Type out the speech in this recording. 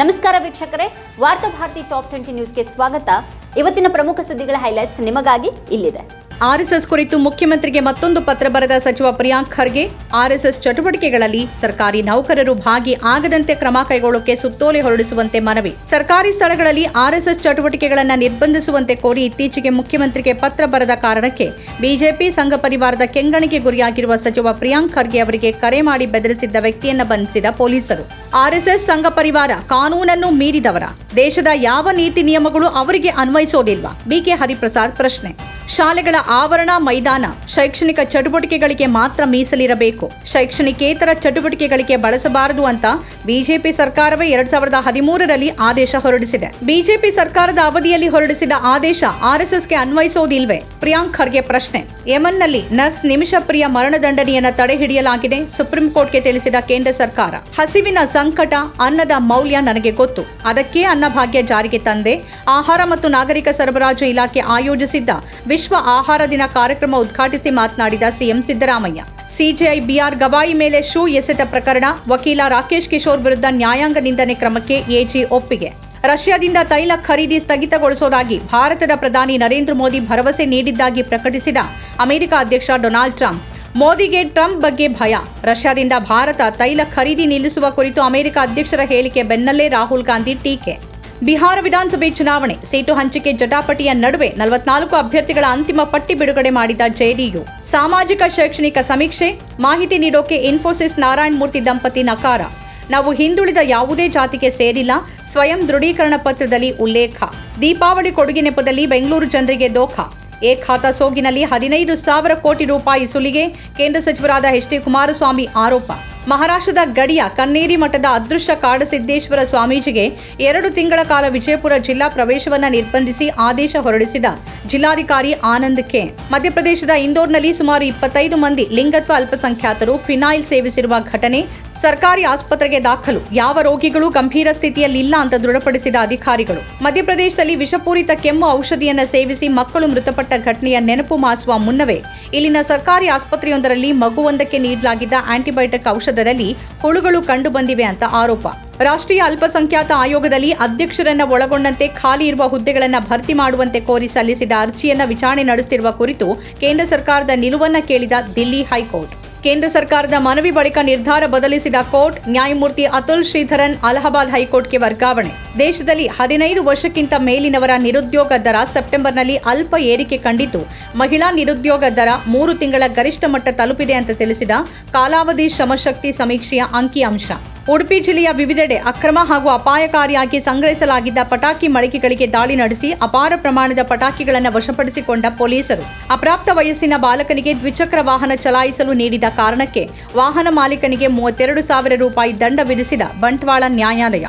ನಮಸ್ಕಾರ ವೀಕ್ಷಕರೇ, ವಾರ್ತಾ ಭಾರತಿ ಟಾಪ್ ಟ್ವೆಂಟಿ ನ್ಯೂಸ್ಗೆ ಸ್ವಾಗತ. ಇವತ್ತಿನ ಪ್ರಮುಖ ಸುದ್ದಿಗಳ ಹೈಲೈಟ್ಸ್ ನಿಮಗಾಗಿ ಇಲ್ಲಿದೆ. ಆರ್ಎಸ್ಎಸ್ ಕುರಿತು ಮುಖ್ಯಮಂತ್ರಿಗೆ ಮತ್ತೊಂದು ಪತ್ರ ಬರೆದ ಸಚಿವ ಪ್ರಿಯಾಂಕ್ ಖರ್ಗೆ, ಆರ್ಎಸ್ಎಸ್ ಚಟುವಟಿಕೆಗಳಲ್ಲಿ ಸರ್ಕಾರಿ ನೌಕರರು ಭಾಗಿ ಆಗದಂತೆ ಕ್ರಮ ಕೈಗೊಳ್ಳಕ್ಕೆ ಸುತ್ತೋಲೆ ಹೊರಡಿಸುವಂತೆ ಮನವಿ. ಸರ್ಕಾರಿ ಸ್ಥಳಗಳಲ್ಲಿ ಆರ್ಎಸ್ಎಸ್ ಚಟುವಟಿಕೆಗಳನ್ನು ನಿರ್ಬಂಧಿಸುವಂತೆ ಕೋರಿ ಇತ್ತೀಚೆಗೆ ಮುಖ್ಯಮಂತ್ರಿಗೆ ಪತ್ರ ಬರೆದ ಕಾರಣಕ್ಕೆ ಬಿಜೆಪಿ ಸಂಘ ಪರಿವಾರದ ಕೆಂಗಣಿಗೆ ಗುರಿಯಾಗಿರುವ ಸಚಿವ ಪ್ರಿಯಾಂಕ್ ಖರ್ಗೆ ಅವರಿಗೆ ಕರೆ ಮಾಡಿ ಬೆದರಿಸಿದ್ದ ವ್ಯಕ್ತಿಯನ್ನ ಬಂಧಿಸಿದ ಪೊಲೀಸರು. ಆರ್ಎಸ್ಎಸ್ ಸಂಘ ಪರಿವಾರ ಕಾನೂನನ್ನು ಮೀರಿದವರ, ದೇಶದ ಯಾವ ನೀತಿ ನಿಯಮಗಳು ಅವರಿಗೆ ಅನ್ವಯಿಸೋದಿಲ್ವಾ? ಬಿಕೆ ಹರಿಪ್ರಸಾದ್ ಪ್ರಶ್ನೆ. ಶಾಲೆಗಳ ಆವರಣ ಮೈದಾನ, ಶೈಕ್ಷಣಿಕ ಚಟುವಟಿಕೆಗಳಿಗೆ ಮಾತ್ರ ಮೀಸಲಿರಬೇಕು. ಶೈಕ್ಷಣಿಕೇತರ ಚಟುವಟಿಕೆಗಳಿಗೆ ಬಳಸಬಾರದು ಅಂತ ಬಿಜೆಪಿ ಸರ್ಕಾರವೇ ಎರಡ್ ಸಾವಿರದ ಹದಿಮೂರರಲ್ಲಿ ಆದೇಶ ಹೊರಡಿಸಿದೆ. ಬಿಜೆಪಿ ಸರ್ಕಾರದ ಅವಧಿಯಲ್ಲಿ ಹೊರಡಿಸಿದ ಆದೇಶ ಆರ್ಎಸ್ಎಸ್ಗೆ ಅನ್ವಯಿಸೋದಿಲ್ವೇ? ಪ್ರಿಯಾಂಕ್ ಖರ್ಗೆ ಪ್ರಶ್ನೆ. ಯಮನ್ನಲ್ಲಿ ನರ್ಸ್ ನಿಮಿಷ ಪ್ರಿಯ ಮರಣದಂಡನೆಯನ್ನ ತಡೆ ಹಿಡಿಯಲಾಗಿದೆ ಸುಪ್ರೀಂ ಕೋರ್ಟ್ಗೆ ತಿಳಿಸಿದ ಕೇಂದ್ರ ಸರ್ಕಾರ. ಹಸಿವಿನ ಸಂಕಟ ಅನ್ನದ ಮೌಲ್ಯ ನನಗೆ ಗೊತ್ತು. ಅದಕ್ಕೆ ಅನ್ನಭಾಗ್ಯ ಜಾರಿಗೆ ತಂದೆ, ಆಹಾರ ಮತ್ತು ನಾಗರಿಕ ಸರಬರಾಜು ಇಲಾಖೆ ಆಯೋಜಿಸಿದ್ದ ವಿಶ್ವ ಆಹಾರ ದಿನ ಕಾರ್ಯಕ್ರಮ ಉದ್ಘಾಟಿಸಿ ಮಾತನಾಡಿದ CM Siddaramaiah. CJI B R Gavai ಮೇಲೆ ಶೂ ಎಸೆತ ಪ್ರಕರಣ, ವಕೀಲ ರಾಕೇಶ್ ಕಿಶೋರ್ ವಿರುದ್ಧ ನ್ಯಾಯಾಂಗ ನಿಂದನೆ ಕ್ರಮಕ್ಕೆ ಎಜಿ ಒಪ್ಪಿಗೆ. ರಷ್ಯಾದಿಂದ ತೈಲ ಖರೀದಿ ಸ್ಥಗಿತಗೊಳಿಸೋದಾಗಿ ಭಾರತದ ಪ್ರಧಾನಿ ನರೇಂದ್ರ ಮೋದಿ ಭರವಸೆ ನೀಡಿದ್ದಾಗಿ ಪ್ರಕಟಿಸಿದ ಅಮೆರಿಕ ಅಧ್ಯಕ್ಷ ಡೊನಾಲ್ಡ್ ಟ್ರಂಪ್. ಮೋದಿಗೆ ಟ್ರಂಪ್ ಬಗ್ಗೆ ಭಯ. ರಷ್ಯಾದಿಂದ ಭಾರತ ತೈಲ ಖರೀದಿ ನಿಲ್ಲಿಸುವ ಕುರಿತು ಅಮೆರಿಕ ಅಧ್ಯಕ್ಷರ ಹೇಳಿಕೆ ಬೆನ್ನಲ್ಲೇ ರಾಹುಲ್ ಗಾಂಧಿ ಟೀಕೆ. ಬಿಹಾರ ವಿಧಾನಸಭೆ ಚುನಾವಣೆ. ಸೀಟು ಹಂಚಿಕೆ ಜಟಾಪಟಿಯ ನಡುವೆ ನಲವತ್ನಾಲ್ಕು ಅಭ್ಯರ್ಥಿಗಳ ಅಂತಿಮ ಪಟ್ಟಿ ಬಿಡುಗಡೆ ಮಾಡಿದ ಜೆಡಿಯು ಸಾಮಾಜಿಕ ಶೈಕ್ಷಣಿಕ ಸಮೀಕ್ಷೆ. ಮಾಹಿತಿ ನೀಡೋಕೆ ಇನ್ಫೋಸಿಸ್ ನಾರಾಯಣ ಮೂರ್ತಿ ದಂಪತಿ ನಕಾರ. ನಾವು ಹಿಂದುಳಿದ ಯಾವುದೇ ಜಾತಿಗೆ ಸೇರಿಲ್ಲ. ಸ್ವಯಂ ದೃಢೀಕರಣ ಪತ್ರದಲ್ಲಿ ಉಲ್ಲೇಖ. ದೀಪಾವಳಿ ಕೊಡುಗೆ ನೆಪದಲ್ಲಿ ಬೆಂಗಳೂರು ಜನರಿಗೆ ದೋಖ. ಎ ಖಾತಾ ಸೋಗಿನಲ್ಲಿ ಹದಿನೈದು ಸಾವಿರ ಕೋಟಿ ರೂಪಾಯಿ ಸುಲಿಗೆ. ಕೇಂದ್ರ ಸಚಿವರಾದ ಎಚ್ ಡಿ ಕುಮಾರಸ್ವಾಮಿ ಆರೋಪ. ಮಹಾರಾಷ್ಟ್ರದ ಗಡಿಯ ಕನ್ನೇರಿ ಮಠದ ಅದೃಶ್ಯ ಕಾಡಸಿದ್ದೇಶ್ವರ ಸ್ವಾಮೀಜಿಗೆ ಎರಡು ತಿಂಗಳ ಕಾಲ ವಿಜಯಪುರ ಜಿಲ್ಲಾ ಪ್ರವೇಶವನ್ನ ನಿರ್ಬಂಧಿಸಿ ಆದೇಶ ಹೊರಡಿಸಿದ ಜಿಲ್ಲಾಧಿಕಾರಿ ಆನಂದ್ ಕೆ. ಮಧ್ಯಪ್ರದೇಶದ ಇಂದೋರ್ನಲ್ಲಿ ಸುಮಾರು ಇಪ್ಪತ್ತೈದು ಮಂದಿ ಲಿಂಗತ್ವ ಅಲ್ಪಸಂಖ್ಯಾತರು ಫಿನಾಯಿಲ್ ಸೇವಿಸಿರುವ ಘಟನೆ ಸರ್ಕಾರಿ ಆಸ್ಪತ್ರೆಗೆ ದಾಖಲು. ಯಾವ ರೋಗಿಗಳು ಗಂಭೀರ ಸ್ಥಿತಿಯಲ್ಲಿಲ್ಲ ಅಂತ ದೃಢಪಡಿಸಿದ ಅಧಿಕಾರಿಗಳು. ಮಧ್ಯಪ್ರದೇಶದಲ್ಲಿ ವಿಷಪೂರಿತ ಕೆಮ್ಮು ಔಷಧಿಯನ್ನ ಸೇವಿಸಿ ಮಕ್ಕಳು ಮೃತಪಟ್ಟ ಘಟನೆಯ ನೆನಪು ಮಾಸುವ ಮುನ್ನವೇ ಇಲ್ಲಿನ ಸರ್ಕಾರಿ ಆಸ್ಪತ್ರೆಯೊಂದರಲ್ಲಿ ಮಗುವೊಂದಕ್ಕೆ ನೀಡಲಾಗಿದ್ದ ಆಂಟಿಬಯೋಟಿಕ್ ಔಷಧದಲ್ಲಿ ಹುಳುಗಳು ಕಂಡುಬಂದಿವೆ ಅಂತ ಆರೋಪ. ರಾಷ್ಟ್ರೀಯ ಅಲ್ಪಸಂಖ್ಯಾತ ಆಯೋಗದಲ್ಲಿ ಅಧ್ಯಕ್ಷರನ್ನ ಒಳಗೊಂಡಂತೆ ಖಾಲಿ ಇರುವ ಹುದ್ದೆಗಳನ್ನು ಭರ್ತಿ ಮಾಡುವಂತೆ ಕೋರಿ ಸಲ್ಲಿಸಿದ ಅರ್ಜಿಯನ್ನ ವಿಚಾರಣೆ ನಡೆಸುತ್ತಿರುವ ಕುರಿತು ಕೇಂದ್ರ ಸರ್ಕಾರದ ನಿಲುವನ್ನ ಕೇಳಿದ ದಿಲ್ಲಿ ಹೈಕೋರ್ಟ್. ಕೇಂದ್ರ ಸರ್ಕಾರದ ಮನವಿ ಬಳಿಕ ನಿರ್ಧಾರ ಬದಲಿಸಿದ ಕೋರ್ಟ್, ನ್ಯಾಯಮೂರ್ತಿ ಅತುಲ್ ಶ್ರೀಧರನ್ ಅಲಹಾಬಾದ್ ಹೈಕೋರ್ಟ್ಗೆ ವರ್ಗಾವಣೆ. ದೇಶದಲ್ಲಿ ಹದಿನೈದು ವರ್ಷಕ್ಕಿಂತ ಮೇಲಿನವರ ನಿರುದ್ಯೋಗ ದರ ಸೆಪ್ಟೆಂಬರ್ನಲ್ಲಿ ಅಲ್ಪ ಏರಿಕೆ ಕಂಡಿತು. ಮಹಿಳಾ ನಿರುದ್ಯೋಗ ದರ ಮೂರು ತಿಂಗಳ ಗರಿಷ್ಠ ಮಟ್ಟ ತಲುಪಿದೆ ಅಂತ ತಿಳಿಸಿದ ಕಾಲಾವಧಿ ಶ್ರಮಶಕ್ತಿ ಸಮೀಕ್ಷೆಯ ಅಂಕಿಅಂಶ ಉಡುಪಿ ಜಿಲ್ಲೆಯ ವಿವಿಧೆಡೆ ಅಕ್ರಮ ಹಾಗೂ ಅಪಾಯಕಾರಿಯಾಗಿ ಸಂಗ್ರಹಿಸಲಾಗಿದ್ದ ಪಟಾಕಿ ಮಳಿಗೆಗಳಿಗೆ ದಾಳಿ ನಡೆಸಿ ಅಪಾರ ಪ್ರಮಾಣದ ಪಟಾಕಿಗಳನ್ನು ವಶಪಡಿಸಿಕೊಂಡ ಪೊಲೀಸರು. ಅಪ್ರಾಪ್ತ ವಯಸ್ಸಿನ ಬಾಲಕನಿಗೆ ದ್ವಿಚಕ್ರ ವಾಹನ ಚಲಾಯಿಸಲು ನೀಡಿದ ಕಾರಣಕ್ಕೆ ವಾಹನ ಮಾಲೀಕನಿಗೆ ಮೂವತ್ತೆರಡು ಸಾವಿರ ರೂಪಾಯಿ ದಂಡ ವಿಧಿಸಿದ ಬಂಟ್ವಾಳ ನ್ಯಾಯಾಲಯ.